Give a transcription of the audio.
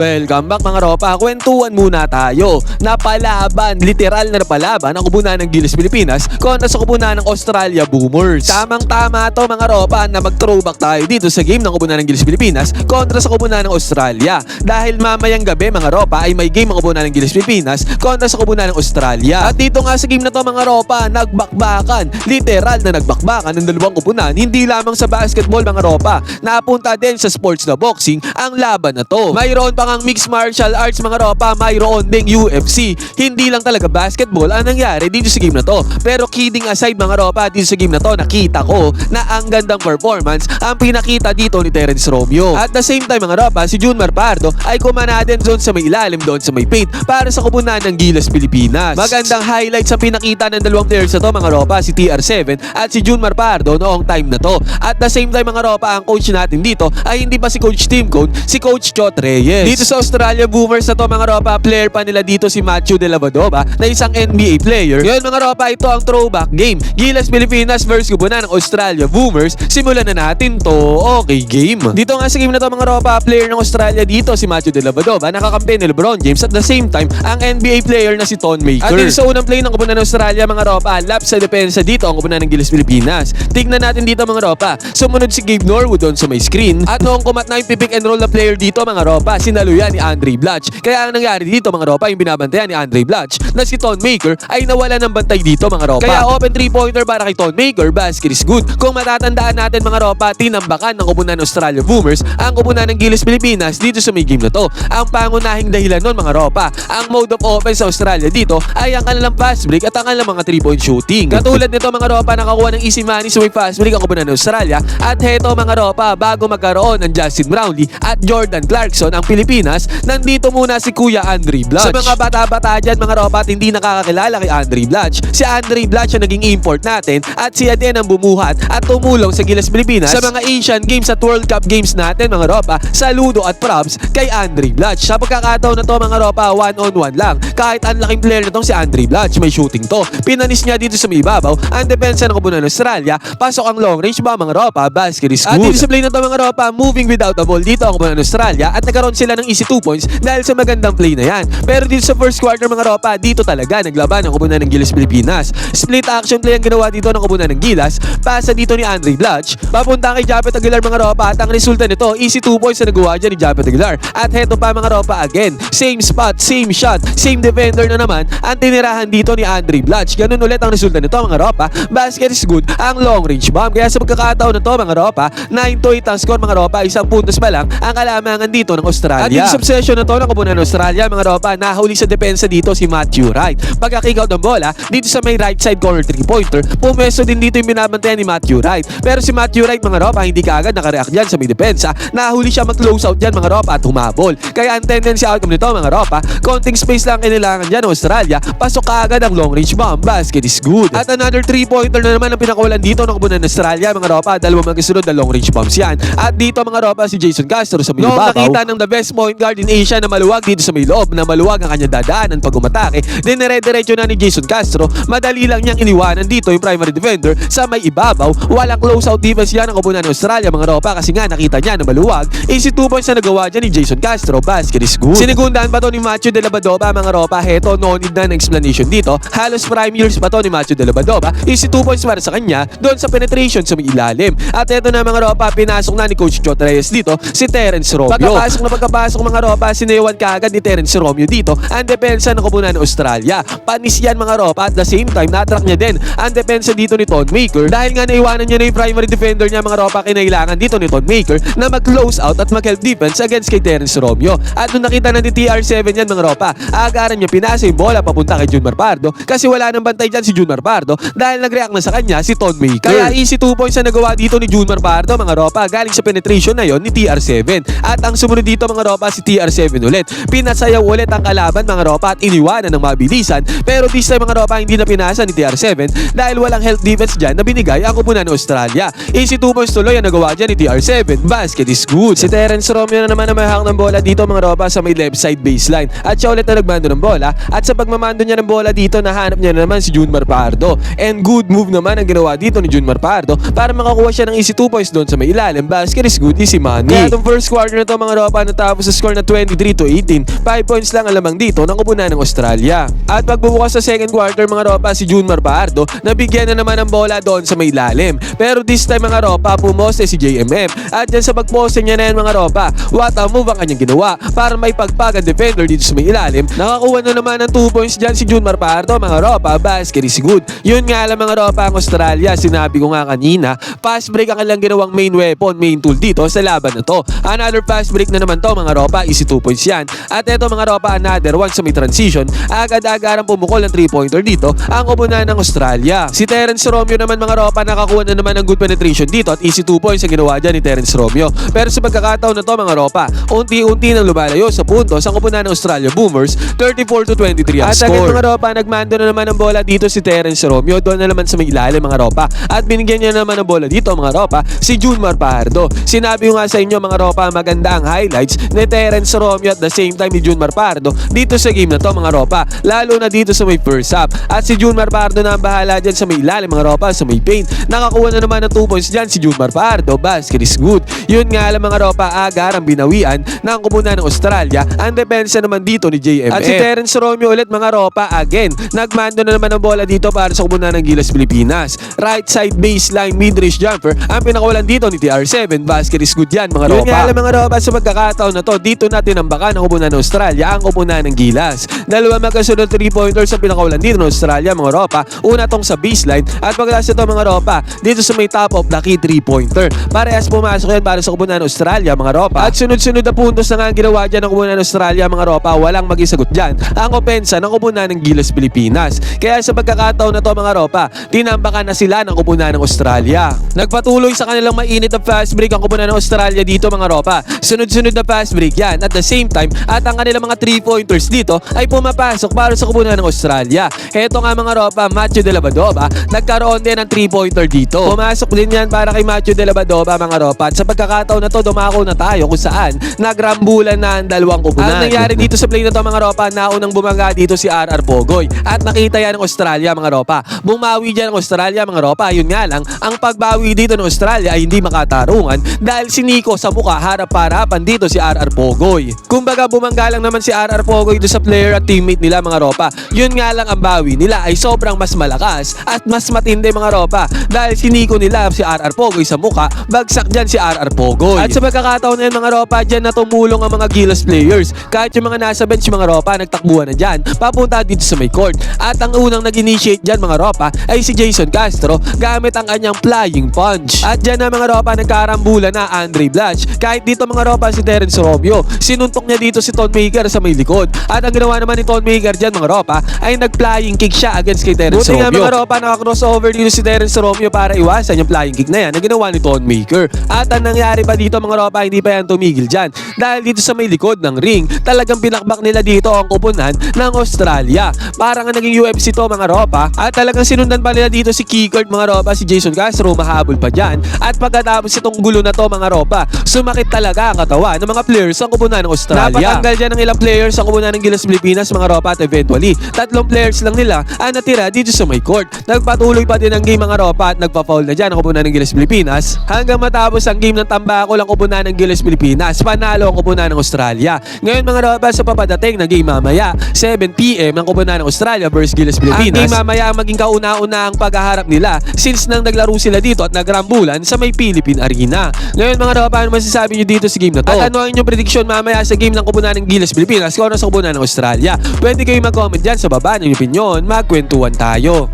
Welcome back mga ropa, kwentuhan muna tayo. Napalaban, literal na napalaban ang kubunan ng Gilas Pilipinas kontra sa kubunan ng Australia Boomers. Tamang tama to mga ropa na mag-throwback tayo dito sa game ng kubunan ng Gilas Pilipinas kontra sa kubunan ng Australia. Dahil mamayang gabi mga ropa ay may game ang kubunan ng Gilas Pilipinas kontra sa kubunan ng Australia. At dito nga sa game na to mga ropa, nagbakbakan, literal na nagbakbakan ng dalawang kubunan, hindi lamang sa basketball mga ropa, napunta din sa sports na boxing ang laban na to. Mayroon pa ngang mixed martial arts mga ropa, mayroon ding UFC. Hindi lang talaga basketball ang nangyari dito sa game na to. Pero kidding aside mga ropa, dito sa game na to, nakita ko na ang gandang performance ang pinakita dito ni Terence Romeo. At the same time mga ropa, si Jun Marpardo ay kumana din doon sa may ilalim doon sa may paint para sa kubunan ng Gilas Pilipinas. Magandang highlights ang pinakita ng dalawang players na to mga ropa, si TR7 at si Jun Marpardo noong time na to. At the same time mga ropa, ang coach natin dito ay hindi pa si Coach Tim Cone, si Coach Chot Reyes. Dito sa Australia Boomers na to mga ropa, player pa nila dito si Matthew De La Vadova na isang NBA player. Ngayon mga ropa, ito ang throwback game. Gilas Pilipinas versus kubunan ng Australia Boomers. Simulan na natin to. Okay, game. Dito nga sa game na to mga ropa, player ng Australia dito si Matthew De La Vadova, nakakampi ni LeBron James at the same time ang NBA player na si Ton Maker. At dito sa unang play ng kubunan ng Australia mga ropa, lap sa depensa dito ang kubunan ng Gilas Pilipinas. Tignan natin dito mga ropa. Sumunod si Gabe Norwood doon sa may screen. At noong kumat na yung pipick and roll na player dito mga ropa, sinaluyan ni Andre Blatch. Kaya ang nangyari dito mga ropa, yung binabantayan ni Andre Blatch na si Ton Maker ay nawala ng bantay dito mga ropa. Kaya open 3-pointer para kay Ton Maker, basket is good. Kung matatandaan natin mga ropa, tinambakan ng kubunan ng Australia Boomers ang kubunan ng Gilas Pilipinas dito sa may game na to. Ang pangunahing dahilan nun mga ropa, ang mode of offense sa Australia dito ay ang kanilang fast break at ang kanilang mga 3-point shooting. Katulad nito mga ropa, nakakuha ng easy money sa may fast break ang kubunan ng Australia at heto mga ropa, bago magkaroon ng Justin Brownlee at Jordan Clarkson ang Pilipinas, nandito muna si Kuya Andre Blatch. Sa mga bata-bata dyan mga ropa at hindi nakakakilala kay Andre Blatch, si Andre Blatch ang naging import natin at siya din ang bumuhat at tumulong sa Gilas Pilipinas sa mga Asian Games at World Cup Games natin mga ropa. Saludo at props kay Andre Blatch. Sa pagkakataon na to mga ropa, one-on-one lang. Kahit ang laking player na tong si Andre Blatch, may shooting to. Pinanis niya dito sa may ibabaw ang depensa ng kubunan ng Australia. Pasok ang long range ba mga ropa, basket is good. At dito sa play na to mga ropa, moving without the ball dito ang kubunan ng Australia at nagkaroon sila ng easy 2 points dahil sa magandang play na yan. Pero dito sa first quarter mga ropa, dito talaga naglaban ang kubunan ng Gilas Pilipinas. Split action play ang ginawa dito ng kubunan ng Gilas. Pasa dito ni Andre Blatch. Papunta kay Japet Aguilar mga ropa at ang resulta nito, easy 2 points na nagawa dyan ni Japet Aguilar. At heto pa mga ropa again, same spot, same shot, same defender na naman ang tinirahan dito ni Andre Blatch. Ganun ulit ang resulta nito mga ropa. Basket is good, ang long range bomb. Kaya sa pagkakataon na to mga ropa, 9 to 8 ang score mga ropa, isang puntos pa lang ang kalamangan dito ng Australia. At dito sa obsession na to ng kubunan ng Australia mga ropa, nahuli sa depensa dito si Matthew Wright. Out ng bola, dito sa may right side corner 3-pointer, pumeso din dito yung binabantayan ni Matthew Wright. Pero si Matthew Wright mga ropa, hindi kaagad nakareact dyan sa may depensa. Nahuli siya mag-close out dyan mga ropa at humabol. Kaya ang tendency outcome nito mga ropa, konting space lang kailangan dyan ng Australia, pasok kaagad ang long range bomb, basket is good. At another 3-pointer na naman ang pinakawalan dito ng kubunan ng Australia mga ropa, dalawang magkasunod na long range bombs yan. At dito mga ropa si Jason Castro sa may Noong nakita ng the best point guard in Asia na maluwag dito sa may loob, na maluwag ang kanyang dadaanan pag umatake, dinire-diretso na ni Jason Castro, madali lang niyang iniwanan dito yung primary defender sa may ibabaw. Walang close-out defense yan ang kubunan ng Australia mga ropa kasi nga nakita niya na maluwag. Easy 2 points na nagawa dyan ni Jason Castro, basket is good. Sinigundaan pa to ni Matthew De La Badova mga ropa, heto no need na ng explanation dito. Halos prime years pa to ni Matthew De La Badova. Easy 2 points para sa kanya doon sa penetration sa may ilalim. At eto na mga ropa, pinasok na ni Coach Chot Reyes dito si Terence Romeo. Pagkapasok na pagkapasok mga ropa, sinewan kaagad ni Terence Romeo dito ang depensa ng kubunan ng Australia. Panis yan mga ropa at the same time natrack niya din ang depensa dito ni Ton Maker dahil nga naiwanan niya na yung primary defender niya mga ropa kinailangan dito ni Ton Maker na mag-close out at mag-help defense against kay Terence Romeo. At nung nakita na ni TR7 yan mga ropa, agaran niya pinasa yung bola papunta kay Jun Marpardo kasi wala nang bantay dyan si Jun Marpardo dahil nag-react na sa kanya si Ton Maker. Kaya easy 2 points na nagawa dito ni Jun Marpardo mga ropa galing sa penetration na yon ni TR7. At ang sumunod dito mga ropa si TR7 ulit. Pinasayaw ulit ang kalaban mga ropa at iniwanan ng mabilisan pero this time mga ropa hindi na pinasa ni TR7 dahil walang health defense dyan na binigay ang kupunan ng Australia. Easy 2 points tuloy ang nagawa dyan ni TR7. Basket is good. Si Terence Romeo na naman na may hawak ng bola dito mga ropa sa may left side baseline. At siya ulit na nagmando ng bola at sa pagmamando niya ng bola dito nahanap niya na naman si Jun Marpardo. And good move naman ang ginawa dito ni Jun Marpardo para makakuha siya ng easy 2 points doon sa may ilalim. Basket is good, easy money. Kaya itong first quarter na to mga ropa natapos sa score na 23 to 18. 5 points lang ang lamang dito ng kupunan ng Australia. At pagbubukas sa second quarter mga ropa si Junmar Pardo, nabigyan na naman ng bola doon sa may ilalim. Pero this time mga ropa, pumose si JMM. At dyan sa pagpose niya na yan mga ropa, what a move ang kanyang ginawa para may pagpag ang defender dito sa may ilalim. Nakakuha na naman ng 2 points dyan si Junmar Pardo mga ropa, basket is good. Yun nga lang mga ropa ang Australia, sinabi ko nga kanina, fast break ang kanilang ginawang main weapon, main tool dito sa laban na to. Another fast break na naman to mga ropa, easy 2 points yan. At eto mga ropa, another one sa may transition, agad-agarang pumukol ng 3-pointer dito ang kupunan ng Australia. Si Terence Romeo naman mga ropa, nakakuha na naman ng good penetration dito at easy 2 points ang ginawa dyan ni Terence Romeo. Pero sa pagkakataon na to mga ropa, unti-unti nang lumalayo sa puntos ang kupunan ng Australia Boomers, 34 to 23 ang At score. agad mga ropa, nagmando na naman ng bola dito si Terence Romeo, doon na naman sa may ilalim mga ropa. At binigyan niya naman ng bola dito mga ropa, si Junmar Pardo. Sinabi ko nga sa inyo mga ropa, maganda ang highlights ni Terence Romeo at the same time ni Junmar Pardo dito sa game na to mga ropa. Lalo na dito sa may first half. At si Junmar Pardo na ang bahala dyan sa may ilalim mga ropa, sa may paint. Nakakuha na naman ng 2 points dyan si Junmar Pardo. Basket is good. Yun nga lang mga ropa, agar ang binawian ng kumunan ng Australia. Ang depensa naman dito ni JMF. At si Terence Romeo ulit mga ropa, again, nagmando na naman ng bola dito para sa kumunan ng Gilas Pilipinas. Right side baseline mid-range jumper. Ang pinakawalan dito ni TR7. Basket is good yan mga ropa. Yun nga lang mga ropa, sa pagkakataon na to, dito natin ang baka ng Australia, ang kumunan ng Gilas. Dalawa magkasunod 3-pointers ang pinakawalan dito ng Australia mga ropa. Una tong sa baseline at pagkatapos ito mga ropa, dito sa may top of the key 3-pointer. Parehas pumasok yan para sa kumunan ng Australia mga ropa. At sunod-sunod na puntos na nga ang ginawa dyan ng kumunan ng Australia mga ropa, walang magisagot dyan. Ang opensa ng kumunan ng Gilas Pilipinas. Kaya sa pagkakataon na to mga ropa, tinambakan na sila ng kumunan ng Australia. Nagpatuloy sa kanilang mainit na fast break ang kumunan ng Australia dito mga ropa. Sunod-sunod na fast break yan. At the same time, at ang kanilang mga 3-pointers dito ay pumapasok para sa kumunan ng Australia. Heto nga mga ropa, Macho de la Badova, nagkaroon din ng 3-pointer dito. Pumasok din yan para kay Macho de la Badova mga ropa. At sa pagkakataon na to, dumako na tayo kung saan nagrambulan na ang dalawang kupunan. Ang nangyari dito sa play na to mga ropa, naunang bumaga dito si RR Pogoy. At nakita yan ng Australia mga ropa. Bumawi dyan ng Australia mga ropa. Yun nga lang, ang pagbawi dito ng Australia ay hindi makatarungan dahil si Nico sa mukha harap-harapan dito si RR Pogoy. Kumbaga bumangga lang naman si RR Pogoy do sa player at teammate nila mga ropa. Yun nga lang ang bawi nila ay sobrang mas malakas at mas matindi mga ropa dahil si Nico nila si RR Pogoy sa mukha, bagsak dyan si RR Pogoy. At sa pagkakataon na yun mga ropa, dyan na tumulong ang mga Gilas players. Kahit yung mga nasa bench mga ropa, nagtakbuhan na dyan, papunta dito sa may court. At ang unang nag-initiate dyan mga ropa ay si Jason Castro gamit ang kanyang flying punch. At dyan na mga ropa, nagkarambulan na Andre Blanch. Kahit dito mga ropa si Terence Romeo, sinuntok niya dito si Ton Maker sa may likod. At ang ginawa naman ni Ton Maker dyan mga ropa ay nag-flying kick siya against kay Terence Buti Romeo. nga, mga ropa, naka-crossover dito si Terence Romeo para iwasan yung flying kick na yan na ginawa ni Ton Maker. At ang nangyari pa dito mga ropa, hindi pa yan tumigil dyan. Dahil dito sa may likod ng ring, talagang pinakbak nila dito ang kupunan ng Australia. Parang nga naging UFC to mga ropa. At talagang sinundan pa nila dito si Keycard mga ropa, si Jason Castro, mahabol pa dyan. At pagkatapos itong gulo na to mga ropa, sumakit talaga ang katawan ng mga players sa kupunan ng Australia. Napatanggal dyan ng ilang players sa kupunan ng Gilas Pilipinas mga ropa at eventually, tatlong players lang nila ang natira dito sa may court. Nagpatuloy pa din ang game mga ropa at nagpa-foul na dyan ang kupunan ng Gilas Pilipinas hanggang matapos ang game ng tambako lang kupunan ng Gilas Pilipinas. Panalo ang kupunan ng Australia. Ngayon mga ropa sa papadating na game mamaya, 7pm ang kupunan ng Australia versus Gilas Pilipinas. Ang game mamaya ang maging kauna-una ang paghaharap nila since nang naglaro sila dito at nagrambulan sa may Philippine Arena. Ngayon mga ropa, ano masasabi nyo dito sa game na to? At ano ang inyong prediction mamaya sa game ng kupunan ng Gilas Pilipinas kung ano sa kupunan ng Australia? Pwede kayo mag-comment dyan sa baba ng opinion. Magkwentuhan tayo.